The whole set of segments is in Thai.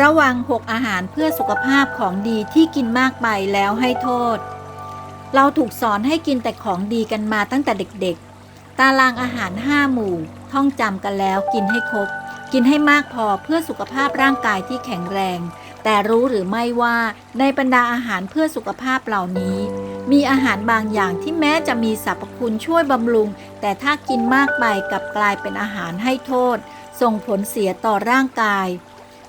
ระวัง6อาหารเพื่อสุขภาพของดีที่กินมากไปแล้วให้โทษ เราถูกสอนให้กินแต่ของดีกันมาตั้งแต่เด็กๆ ตารางอาหาร5หมู่ ท่องจำกันแล้วกินให้ครบ กินให้มากพอเพื่อสุขภาพร่างกายที่แข็งแรง แต่รู้หรือไม่ว่าในบรรดาอาหารเพื่อสุขภาพเหล่านี้ มีอาหารบางอย่างที่แม้จะมีสรรพคุณช่วยบำรุง แต่ถ้ากินมากไปกลับกลายเป็นอาหารให้โทษ ส่งผลเสียต่อร่างกาย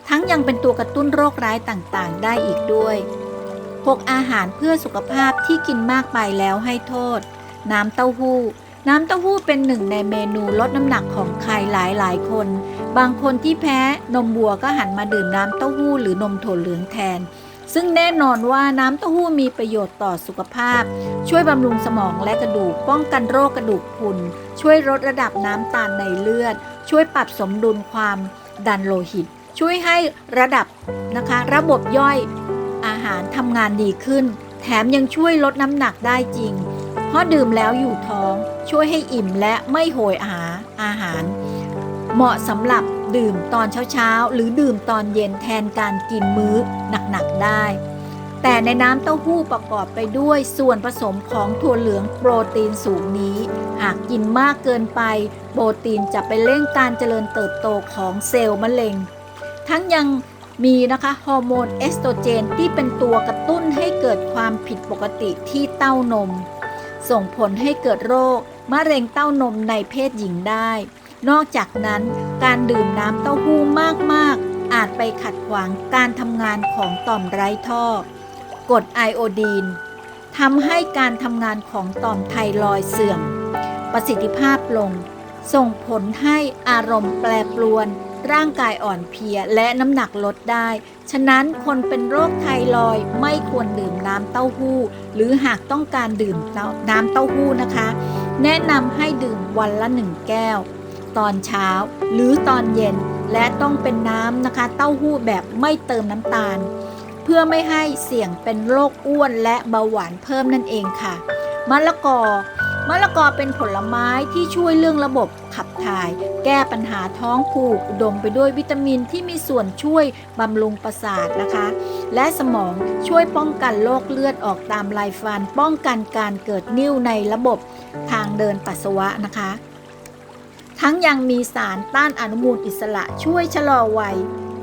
ทั้งยังเป็นตัวกระตุ้นโรคร้ายต่างๆ ได้อีกด้วย 6 อาหารเพื่อสุขภาพที่กินมากไปแล้วให้โทษ น้ำเต้าหู้ น้ำเต้าหู้เป็นหนึ่งในเมนูลดน้ำหนักของใครหลายๆคน บางคนที่แพ้นมวัวก็หันมาดื่มน้ำเต้าหู้หรือนมถั่วเหลืองแทน ซึ่งแน่นอนว่าน้ำเต้าหู้มีประโยชน์ต่อสุขภาพ ช่วยบำรุงสมองและกระดูก ป้องกันโรคกระดูกพรุน ช่วยลดระดับน้ำตาลในเลือด ช่วยปรับสมดุลความดันโลหิต ช่วยให้ระดับนะคะระบบย่อยอาหารทำงานดีขึ้น แถมยังช่วยลดน้ำหนักได้จริง เพราะดื่มแล้วอยู่ท้อง ช่วยให้อิ่มและไม่โหยหาอาหาร เหมาะสำหรับดื่มตอนเช้าๆ หรือดื่มตอนเย็นแทนการกินมื้อหนักๆได้ แต่ในน้ำเต้าหู้ประกอบไปด้วยส่วนผสมของถั่วเหลืองโปรตีนสูงนี้ หากกินมากเกินไป โปรตีนจะไปเร่งการเจริญเติบโตของเซลล์มะเร็ง ทั้งยังมีนะคะฮอร์โมนเอสโตรเจนที่เป็นตัวกระตุ้นให้เกิดความผิดปกติที่เต้านม ส่งผลให้เกิดโรคมะเร็งเต้านมในเพศหญิงได้ นอกจากนั้นการดื่มน้ำเต้าหู้มาก ๆ อาจไปขัดขวางการทำงานของต่อมไร้ท่อกรดไอโอดีนทำให้การทำงานของต่อมไทรอยเสื่อม ประสิทธิภาพลง ส่งผลให้อารมณ์แปรปรวน ร่างกายอ่อนเพลียและน้ำหนักลดได้ ฉะนั้นคนเป็นโรคไทรอยด์ไม่ควรดื่มน้ำเต้าหู้ หรือหากต้องการดื่มน้ำเต้าหู้นะคะ แนะนำให้ดื่มวันละหนึ่งแก้ว ตอนเช้าหรือตอนเย็นและต้องเป็นน้ำนะคะ เต้าหู้แบบไม่เติมน้ำตาล เพื่อไม่ให้เสี่ยงเป็นโรคอ้วนและเบาหวานเพิ่มนั่นเองค่ะมะละกอ มะละกอเป็นผลไม้ที่ช่วยเรื่องระบบขับถ่าย แก้ปัญหาท้องผูกอุดมไปด้วยวิตามินที่มีส่วนช่วยบำรุงประสาทนะคะ และสมองช่วยป้องกันโรคเลือดออกตามลายฟัน ป้องกันการเกิดนิ่วในระบบทางเดินปัสสาวะนะคะ ทั้งยังมีสารต้านอนุมูลอิสระช่วยชะลอวัย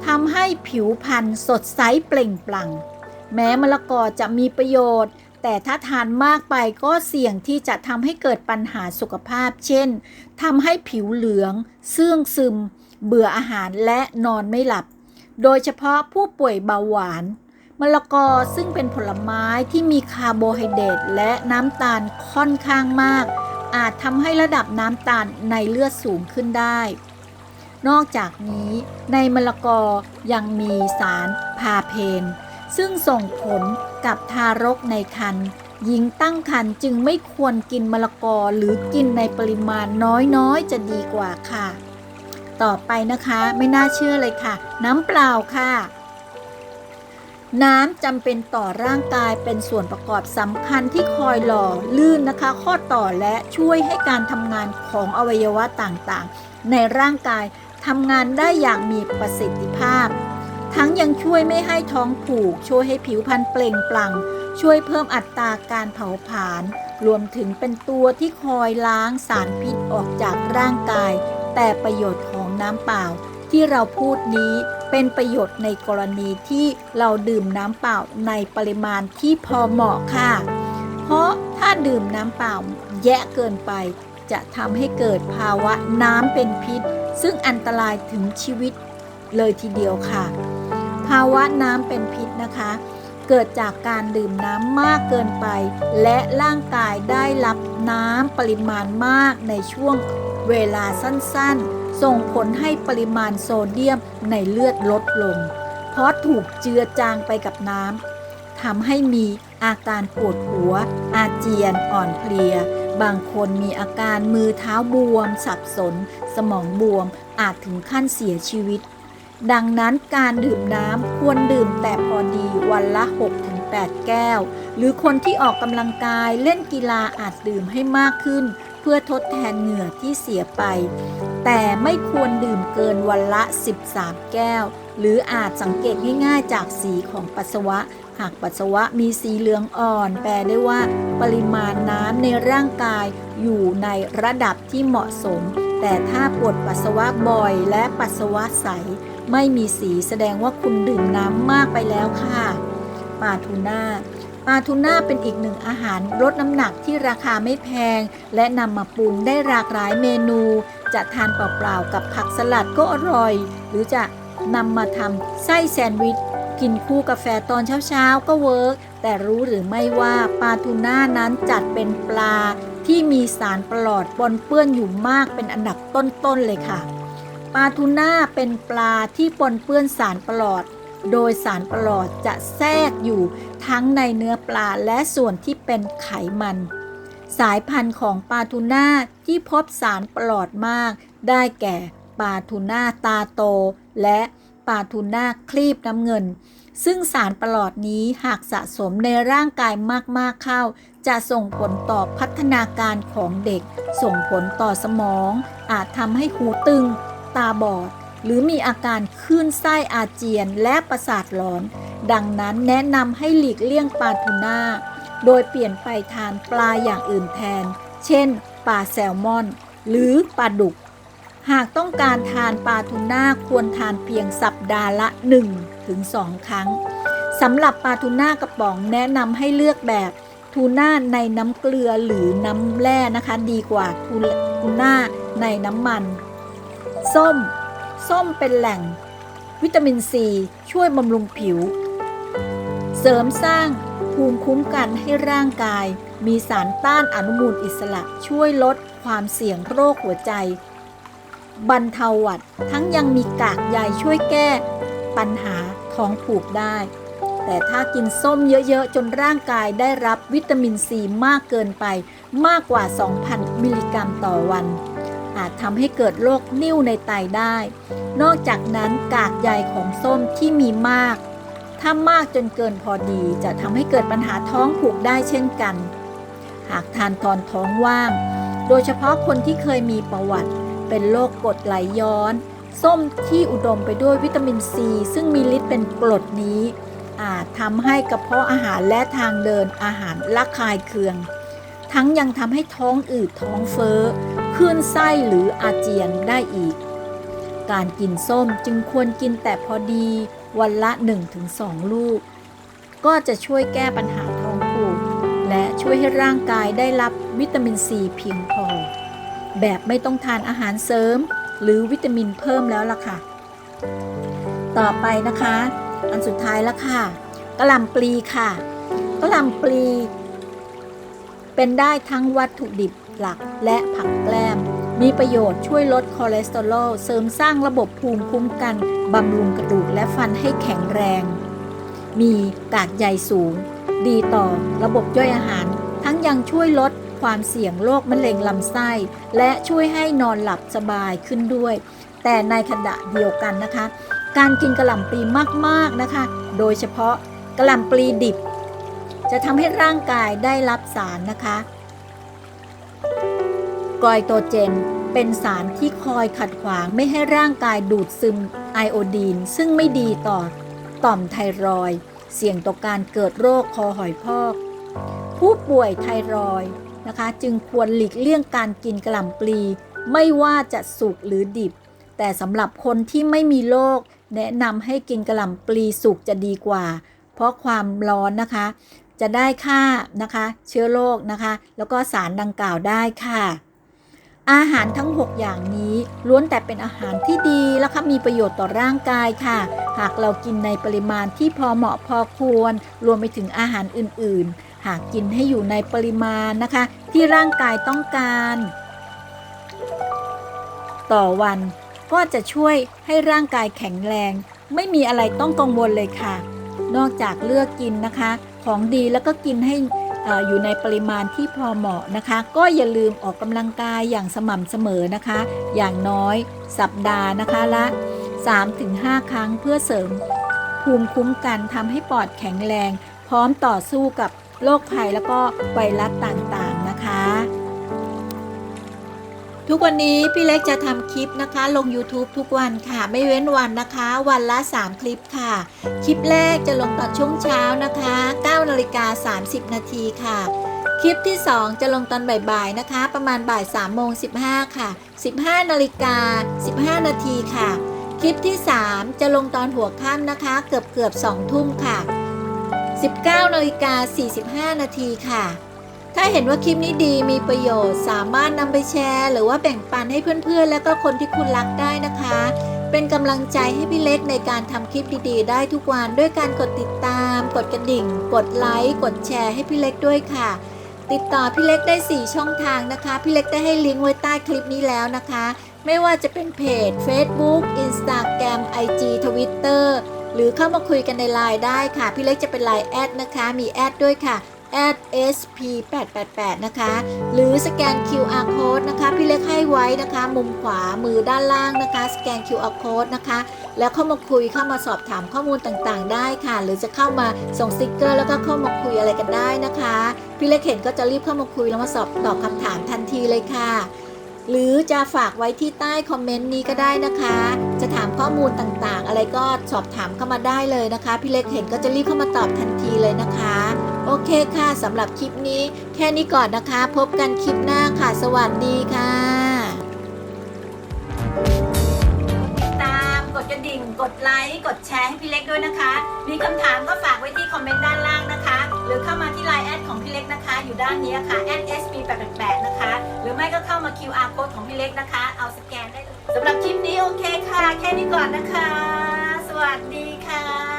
ทำให้ผิวพรรณสดใสเปล่งปลั่ง แม้มะละกอจะมีประโยชน์ แต่ถ้าทานมากไปก็เสี่ยงที่จะทำให้เกิดปัญหาสุขภาพ เช่นทำให้ผิวเหลือง เสื่องซึม เบื่ออาหารและนอนไม่หลับ โดยเฉพาะผู้ป่วยเบาหวานมะละกอซึ่งเป็นผลไม้ที่มีคาร์โบไฮเดรตและน้ำตาลค่อนข้างมาก อาจทำให้ระดับน้ำตาลในเลือดสูงขึ้นได้ นอกจากนี้ในมะละกอยังมีสารพาเพน ซึ่งส่งผลกับทารกในครรภ์หญิงตั้งครรภ์จึงไม่ควรกินมะละกอหรือกินในปริมาณน้อยๆ จะดีกว่าค่ะ ต่อไปนะคะไม่น่าเชื่อเลยค่ะ น้ำเปล่าค่ะ น้ำจำเป็นต่อร่างกายเป็นส่วนประกอบสำคัญที่คอยหล่อลื่นนะคะ ข้อต่อและช่วยให้การทำงานของอวัยวะต่างๆ ในร่างกายทำงานได้อย่างมีประสิทธิภาพ ทั้งยังช่วยไม่ให้ท้องผูก ช่วยให้ผิวพรรณเปล่งปลั่ง ช่วยเพิ่มอัตราการเผาผลาญ รวมถึงเป็นตัวที่คอยล้างสารพิษออกจากร่างกาย แต่ประโยชน์ของน้ำเปล่าที่เราพูดนี้เป็นประโยชน์ในกรณีที่เราดื่มน้ำเปล่าในปริมาณที่พอเหมาะค่ะ เพราะถ้าดื่มน้ำเปล่าแยะเกินไป จะทำให้เกิดภาวะน้ำเป็นพิษ ซึ่งอันตรายถึงชีวิตเลยทีเดียวค่ะาวะน้ำเป็นพิษนะคะ เกิดจากการดื่มน้ำมากเกินไป และร่างกายได้รับน้ำปริมาณมากในช่วงเวลาสั้นๆ ส่งผลให้ปริมาณโซเดียมในเลือดลดลง เพราะถูกเจือจางไปกับน้ำทำให้มีอาการปวดหัว อาเจียนอ่อนเพลีย บางคนมีอาการมือเท้าบวม สับสน สมองบวม อาจถึงขั้นเสียชีวิต ดังนั้นการดื่มน้ำควรดื่มแต่พอดีวันละ 6-8 แก้ว หรือคนที่ออกกำลังกายเล่นกีฬาอาจดื่มให้มากขึ้น เพื่อทดแทนเหงื่อที่เสียไป แต่ไม่ควรดื่มเกินวันละ 13 แก้ว หรืออาจสังเกตง่ายๆจากสีของปัสสาวะ หากปัสสาวะมีสีเหลืองอ่อน แปลได้ว่า ปริมาณน้ำในร่างกายอยู่ในระดับที่เหมาะสม แต่ถ้าปวดปัสสาวะบ่อยและปัสสาวะใส ไม่มีสีแสดงว่าคุณดื่มน้ำมากไปแล้วค่ะปลาทูน่าปลาทูน่าเป็นอีกหนึ่งอาหารลดน้ำหนักที่ราคาไม่แพง และนำมาปรุงได้หลากหลายเมนู จะทานเปล่าๆกับผักสลัดก็อร่อย หรือจะนำมาทำไส้แซนด์วิช กินคู่กาแฟตอนเช้าๆ ก็เวิร์กแต่รู้หรือไม่ว่าปลาทูน่านั้นจัดเป็นปลาที่มีสารปลอดปนเปื้อนอยู่มากเป็นอันดับต้นๆเลยค่ะ ปลาทูน่าเป็นปลาที่ปนเปื้อนสารปลอด โดยสารปลอดจะแทรกอยู่ทั้งในเนื้อปลาและส่วนที่เป็นไขมัน สายพันธุ์ของปลาทูน่าที่พบสารปลอดมาก ได้แก่ปลาทูน่าตาโต และปลาทูน่าคลีบน้ำเงิน ซึ่งสารประหลอดนี้หากสะสมในร่างกายมาก ๆ เข้า จะส่งผลต่อพัฒนาการของเด็ก ส่งผลต่อสมอง อาจทำให้หูตึง ตาบอด หรือมีอาการคลื่นไส้อาเจียนและประสาทหลอน ดังนั้นแนะนำให้หลีกเลี่ยงปลาทูน่า โดยเปลี่ยนไปทานปลาอย่างอื่นแทน เช่นปลาแซลมอน หรือปลาดุก หากต้องการทานปลาทูน่าควรทานเพียงสัปดาห์ละ 1-2ถึงครั้งสำหรับปลาทูน่ากระป๋องแนะนำให้เลือกแบบทูน่าในน้ำเกลือหรือน้ำแร่นะคะ ดีกว่าทูน่าในน้ำมัน ส้ม ส้มเป็นแหล่ง วิตามินซีช่วยบำรุงผิว เสริมสร้างภูมิคุ้มกันให้ร่างกาย มีสารต้านอนุมูลอิสระช่วยลดความเสี่ยงโรคหัวใจ บรรเทาหวัดทั้งยังมีกากใยช่วยแก้ ปัญหาท้องผูกได้ แต่ถ้ากินส้มเยอะๆ จนร่างกายได้รับวิตามินซีมากเกินไปมากกว่า 2,000 มิลลิกรัมต่อวัน อาจทำให้เกิดโรคนิ่วในไตได้ นอกจากนั้นกากใยของส้มที่มีมาก ถ้ามากจนเกินพอดีจะทำให้เกิดปัญหาท้องผูกได้เช่นกัน หากทานตอนท้องว่าง โดยเฉพาะคนที่เคยมีประวัติ เป็นโรคกรดไหลย้อน ส้มที่อุดมไปด้วยวิตามินซี ซึ่งมีฤทธิ์เป็นกรดนี้ อาจทำให้กระเพาะอาหารและทางเดินอาหารละคายเคือง ทั้งยังทำให้ท้องอืดท้องเฟ้อ คลื่นไส้หรืออาเจียนได้อีก การกินส้มจึงควรกินแต่พอดีวันละ 1-2 ลูก ก็จะช่วยแก้ปัญหาท้องผูกและช่วยให้ร่างกายได้รับวิตามินซีเพียงพอ แบบไม่ต้องทานอาหารเสริม หรือวิตามินเพิ่มแล้วล่ะค่ะ ต่อไปนะคะ อันสุดท้ายแล้วค่ะกระหล่ำปลีค่ะกระหล่ำปลี เป็นได้ทั้งวัตถุดิบ หลักและผักแกล้ม มีประโยชน์ช่วยลดคอเลสเตอรอลเสริมสร้างระบบภูมิคุ้มกันบำรุงกระดูกและฟันให้แข็งแรง มีกากใยสูง ดีต่อระบบย่อยอาหาร ทั้งยังช่วยลดความเสี่ยงโรคมะเร็งลำไส้ และช่วยให้นอนหลับสบายขึ้นด้วย แต่ในขณะเดียวกันนะคะ การกินกระหล่ำปลีมากๆนะคะ โดยเฉพาะกระหล่ำปลีดิบ จะทำให้ร่างกายได้รับสารนะคะ กอยโตเจน เป็นสารที่คอยขัดขวางไม่ให้ร่างกายดูดซึมไอโอดีน ซึ่งไม่ดีต่อต่อมไทรอย เสี่ยงต่อการเกิดโรคคอหอยพอก ผู้ป่วยไทรอยนะคะ จึงควรหลีกเลี่ยงการกินกระหล่ำปลี ไม่ว่าจะสุกหรือดิบ แต่สำหรับคนที่ไม่มีโรคแนะนำให้กินกระหล่ำปลีสุกจะดีกว่า เพราะความร้อนนะคะ จะได้ฆ่านะคะ เชื้อโรคนะคะ แล้วก็สารดังกล่าวได้ค่ะ อาหารทั้ง 6 อย่างนี้ล้วนแต่เป็นอาหารที่ดีและค่ะมีประโยชน์ต่อร่างกายค่ะ หากเรากินในปริมาณที่พอเหมาะพอควร รวมไปถึงอาหารอื่น ๆ หากกินให้อยู่ในปริมาณนะคะ ที่ร่างกายต้องการ ต่อวันก็จะช่วยให้ร่างกายแข็งแรง ไม่มีอะไรต้องกังวลเลยค่ะ นอกจากเลือกกินนะคะ ของดีแล้วก็กินให้ อยู่ในปริมาณที่พอเหมาะนะคะ ก็อย่าลืมออกกำลังกายอย่างสม่ำเสมอนะคะ อย่างน้อยสัปดาห์นะคะละ 3-5 ครั้งเพื่อเสริมภูมิคุ้มกันทำให้ปอดแข็งแรง พร้อมต่อสู้กับโรคภัยแล้วก็ไวรัสต่างๆ ทุกวันนี้พี่เล็กจะทำคลิปนะคะ ลง YouTube ทุกวันค่ะ ไม่เว้นวันนะคะ วันละ 3 คลิปค่ะ คลิปแรกจะลงตอนช่วงเช้านะคะ9นาฬิกา30 นาทีค่ะ คลิปที่ 2 จะลงตอนบ่ายๆนะคะ ประมาณบ่าย3โมง15 ค่ะ 15นาฬิกา15 นาทีค่ะ คลิปที่ 3 จะลงตอนหัวค่ำนะคะ เกือบเกือบ2ทุ่มค่ะ 19นาฬิกา45 นาทีค่ะ ถ้าเห็นว่าคลิปนี้ดีมีประโยชน์ สามารถนำไปแชร์ หรือว่าแบ่งปันให้เพื่อนๆ และก็คนที่คุณรักได้นะคะ เป็นกำลังใจให้พี่เล็กในการทำคลิปดีๆ ได้ทุกวันด้วยการกดติดตาม กดกระดิ่ง กดไลค์ กดแชร์ให้พี่เล็กด้วยค่ะ ติดต่อพี่เล็กได้ 4 ช่องทางนะคะ พี่เล็กได้ให้ลิงก์ไว้ใต้คลิปนี้แล้วนะคะ ไม่ว่าจะเป็นเพจ Facebook Instagram IG Twitter หรือเข้ามาคุยกันในไลน์ได้ค่ะ พี่เล็กจะเป็นไลน์แอดนะคะ มีแอดด้วยค่ะ @sp888 นะคะ หรือสแกน QR code นะคะ พี่เล็กให้ไว้นะคะ มุมขวามือด้านล่างนะคะ สแกน QR code นะคะ แล้วเข้ามาคุยเข้ามาสอบถามข้อมูลต่างๆ ได้ค่ะ หรือจะเข้ามาส่งสติกเกอร์แล้วก็เข้ามาคุยอะไรกันได้นะคะ พี่เล็กเห็นก็จะรีบเข้ามาคุยแล้วมาสอบตอบคำถามทันทีเลยค่ะหรือจะฝากไว้ที่ใต้คอมเมนต์นี้ก็ได้นะคะ จะถามข้อมูลต่างๆ อะไรก็สอบถามเข้ามาได้เลยนะคะ พี่เล็กเห็นก็จะรีบเข้ามาตอบทันทีเลยนะคะ โอเคค่ะสำหรับคลิปนี้ แค่นี้ก่อนนะคะ พบกันคลิปหน้าค่ะ สวัสดีค่ะติดตามกดกระดิ่ง กดไลค์ กดแชร์ให้พี่เล็กด้วยนะคะ มีคำถามก็ฝากไว้ที่คอมเมนต์ด้านล่างนะคะ หรือเข้ามาที่ไลน์แอดของพี่เล็กนะคะ อยู่ด้านนี้ค่ะ @sp888 นะคะ หรือไม่ก็เข้ามา QR code ของพี่เล็กนะคะ เอาสแกนได้สำหรับคลิปนี้โอเคค่ะ แค่นี้ก่อนนะคะ สวัสดีค่ะ